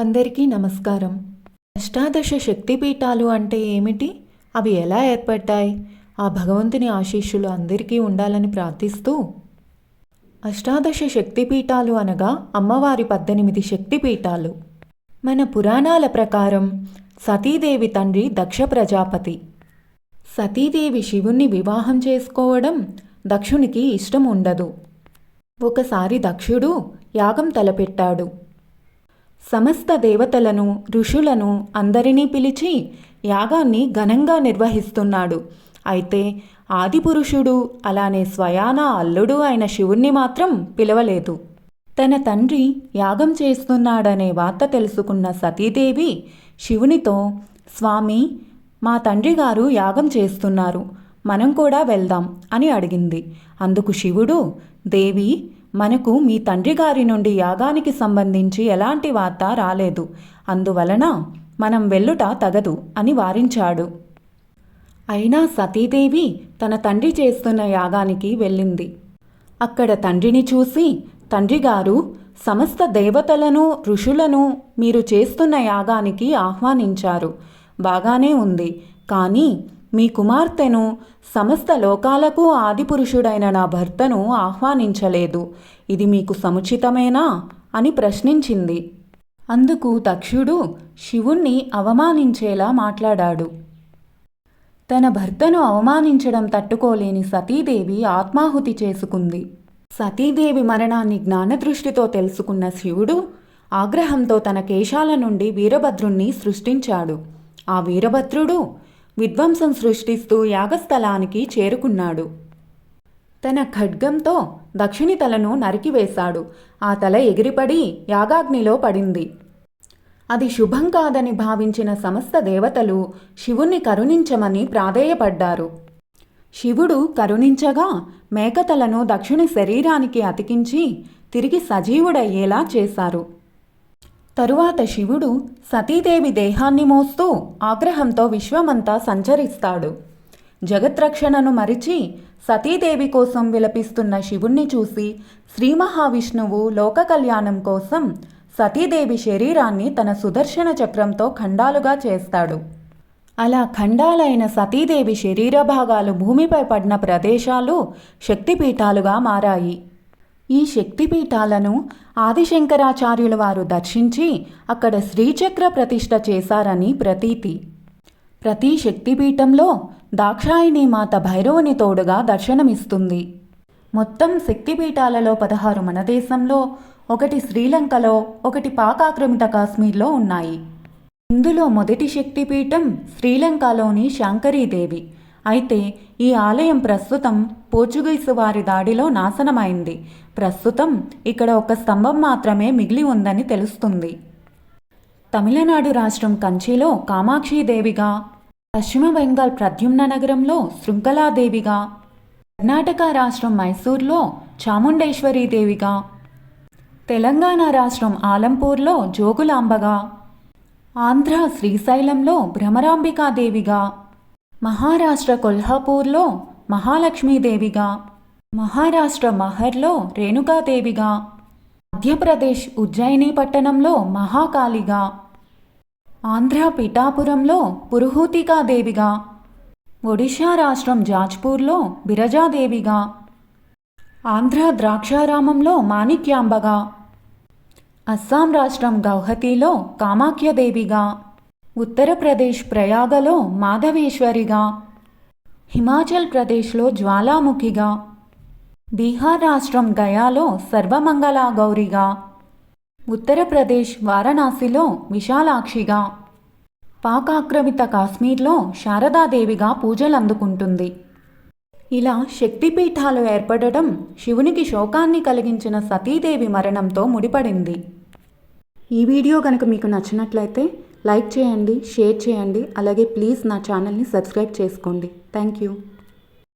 అందరికీ నమస్కారం. అష్టాదశ శక్తిపీఠాలు అంటే ఏమిటి? అవి ఎలా ఏర్పడ్డాయి? ఆ భగవంతుని ఆశీస్సులు అందరికీ ఉండాలని ప్రార్థిస్తూ అష్టాదశ శక్తిపీఠాలు అనగా అమ్మవారి పద్దెనిమిది శక్తిపీఠాలు. మన పురాణాల ప్రకారం సతీదేవి తండ్రి దక్ష ప్రజాపతి. సతీదేవి శివుణ్ణి వివాహం చేసుకోవడం దక్షునికి ఇష్టం ఉండదు. ఒకసారి దక్షుడు యాగం తలపెట్టాడు. సమస్త దేవతలను ఋషులను అందరినీ పిలిచి యాగాన్ని ఘనంగా నిర్వహిస్తున్నాడు. అయితే ఆదిపురుషుడు అలానే స్వయాన అల్లుడు అయిన శివుణ్ణి మాత్రం పిలవలేదు. తన తండ్రి యాగం చేస్తున్నాడనే వార్త తెలుసుకున్న సతీదేవి శివునితో స్వామి మా తండ్రి గారు యాగం చేస్తున్నారు. మనం కూడా వెళ్దాం అని అడిగింది. అందుకు శివుడు దేవి మనకు మీ తండ్రి గారి నుండి యాగానికి సంబంధించి ఎలాంటి వార్త రాలేదు. అందువలన మనం వెళ్ళుట తగదు అని వారించాడు. అయినా సతీదేవి తన తండ్రి చేస్తున్న యాగానికి వెళ్ళింది. అక్కడ తండ్రిని చూసి తండ్రి గారు సమస్త దేవతలను ఋషులను మీరు చేస్తున్న యాగానికి ఆహ్వానించారు. బాగానే ఉంది. కానీ మీ కుమార్తెను సమస్త లోకాలకు ఆదిపురుషుడైన నా భర్తను ఆహ్వానించలేదు. ఇది మీకు సముచితమేనా? అని ప్రశ్నించింది. అందుకు దక్షుడు శివుణ్ణి అవమానించేలా మాట్లాడాడు. తన భర్తను అవమానించడం తట్టుకోలేని సతీదేవి ఆత్మాహుతి చేసుకుంది. సతీదేవి మరణాన్ని జ్ఞానదృష్టితో తెలుసుకున్న శివుడు ఆగ్రహంతో తన కేశాల నుండి వీరభద్రుణ్ణి సృష్టించాడు. ఆ వీరభద్రుడు విధ్వంసం సృష్టిస్తూ యాగస్థలానికి చేరుకున్నాడు. తన ఖడ్గంతో దక్షిణి తలను నరికివేశాడు. ఆ తల ఎగిరిపడి యాగాగ్నిలో పడింది. అది శుభం కాదని భావించిన సమస్త దేవతలు శివుణ్ణి కరుణించమని ప్రాధేయపడ్డారు. శివుడు కరుణించగా మేకతలను దక్షిణ శరీరానికి అతికించి తిరిగి సజీవుడయ్యేలా చేశారు. తరువాత శివుడు సతీదేవి దేహాన్ని మోస్తూ ఆగ్రహంతో విశ్వమంతా సంచరిస్తాడు. జగత్రక్షణను మరిచి సతీదేవి కోసం విలపిస్తున్న శివుణ్ణి చూసి శ్రీ మహావిష్ణువు లోక కళ్యాణం కోసం సతీదేవి శరీరాన్ని తన సుదర్శన చక్రంతో ఖండాలుగా చేస్తాడు. అలా ఖండాలైన సతీదేవి శరీర భాగాలు భూమిపై పడిన ప్రదేశాలు శక్తిపీఠాలుగా మారాయి. ఈ శక్తిపీఠాలను ఆదిశంకరాచార్యుల వారు దర్శించి అక్కడ శ్రీచక్ర ప్రతిష్ఠ చేశారని ప్రతీతి. ప్రతి శక్తిపీఠంలో దాక్షాయిని మాత భైరవుని తోడుగా దర్శనమిస్తుంది. మొత్తం శక్తిపీఠాలలో పదహారు మన దేశంలో ఒకటి శ్రీలంకలో ఒకటి పాకాక్రమిత కాశ్మీర్లో ఉన్నాయి. ఇందులో మొదటి శక్తిపీఠం శ్రీలంకలోని శాంకరీదేవి. అయితే ఈ ఆలయం ప్రస్తుతం పోర్చుగీసు వారి దాడిలో నాశనమైంది. ప్రస్తుతం ఇక్కడ ఒక స్తంభం మాత్రమే మిగిలి ఉందని తెలుస్తుంది. తమిళనాడు రాష్ట్రం కంచిలో కామాక్షీదేవిగా పశ్చిమ బెంగాల్ ప్రద్యుమ్న నగరంలో శృంఖలాదేవిగా కర్ణాటక రాష్ట్రం మైసూర్లో చాముండేశ్వరీదేవిగా తెలంగాణ రాష్ట్రం ఆలంపూర్లో జోగులాంబగా ఆంధ్ర శ్రీశైలంలో భ్రమరాంబికాదేవిగా మహారాష్ట్ర కొల్హాపూర్లో మహాలక్ష్మీదేవిగా మహారాష్ట్ర మహర్లో రేణుకాదేవిగా మధ్యప్రదేశ్ ఉజ్జయిని పట్టణంలో మహాకాళిగా ఆంధ్ర పిఠాపురంలో పురుహూతికాదేవిగా ఒడిషా రాష్ట్రం జాజ్పూర్లో బిరజాదేవిగా ఆంధ్ర ద్రాక్షారామంలో మాణిక్యాంబగా అస్సాం రాష్ట్రం గౌహతిలో కామాఖ్యదేవిగా ఉత్తరప్రదేశ్ ప్రయాగలో మాధవేశ్వరిగా హిమాచల్ ప్రదేశ్లో జ్వాలాముఖిగా బీహార్ రాష్ట్రం గయాలో సర్వమంగళ గౌరిగా ఉత్తరప్రదేశ్ వారణాసిలో విశాలాక్షిగా పాకాక్రమిత కాశ్మీర్లో శారదాదేవిగా పూజలందుకుంటుంది. ఇలా శక్తిపీఠాలు ఏర్పడటం శివునికి శోకాన్ని కలిగించిన సతీదేవి మరణంతో ముడిపడింది. ఈ వీడియో కనుక మీకు నచ్చినట్లయితే లైక్ చేయండి షేర్ చేయండి అలాగే ప్లీజ్ నా ఛానల్ని సబ్స్క్రైబ్ చేసుకోండి. Thank you.